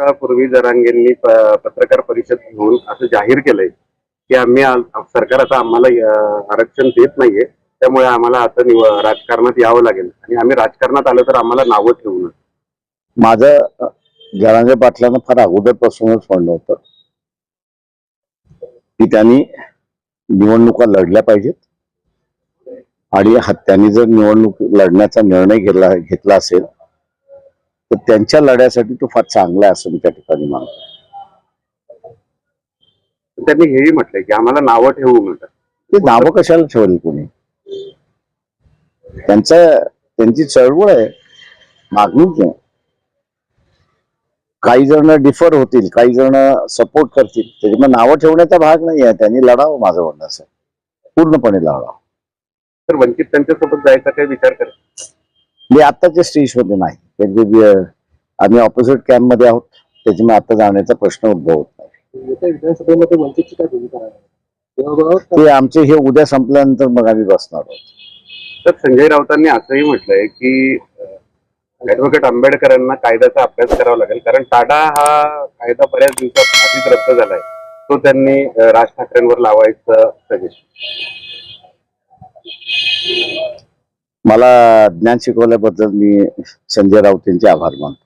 पूर्वी जरांगेंनी प- पत्रकार परिषद घेऊन असं जाहीर केलंय की आम्ही सरकार आता आम्हाला आरक्षण देत नाहीये. त्यामुळे आम्हाला आता निव- राजकारणात यावं लागेल. आणि आम्ही राजकारणात आलो तर आम्हाला नावं ठेवू माझं जरांगे पाटलांना फार अगोदरपासूनच म्हणलं होतं. की त्यांनी निवडणुका लढल्या पाहिजेत. आणि त्यांनी जर निवडणूक लढण्याचा निर्णय घेतला घेतला असेल त्यांच्या लढ्यासाठी तो फार चांगला आहे असं मी त्या ठिकाणी मानतो त्यांनी हेही म्हटलंय की आम्हाला नावं ठेवू म्हणतात ते नावं कशाला ठेवली कोणी? त्यांचं त्यांची चळवळ आहे. मागणीच आहे. काही जण डिफर होतील काही जण सपोर्ट करतील. त्याच्यामुळे नावं ठेवण्याचा भाग नाही आहे. त्यांनी लढावं माझं म्हणणं असं. पूर्णपणे लढावं. तर वंचित त्यांच्यासोबत जायचा काही विचार करा मी आत्ताच्या स्टेजमध्ये नाही. आम्ही ऑपोजिट कॅम्पमध्ये आहोत. त्याच्यामुळे आता जाण्याचा प्रश्न उद्भवत नाही. ते आमचे हे उद्या संपल्यानंतर मग आम्ही बसणार आहोत. तर संजय राऊतांनी असंही म्हटलंय की ऍडव्होकेट आंबेडकरांना कायद्याचा अभ्यास करावा लागेल. कारण टाडा हा कायदा बऱ्याच दिवसात आधीच रद्द झालाय. तो त्यांनी राज ठाकरेंवर लावायचं सजेशन. मला ज्ञान शिकवल्याबद्दल मी संजय राऊत यांचे आभार मानतो.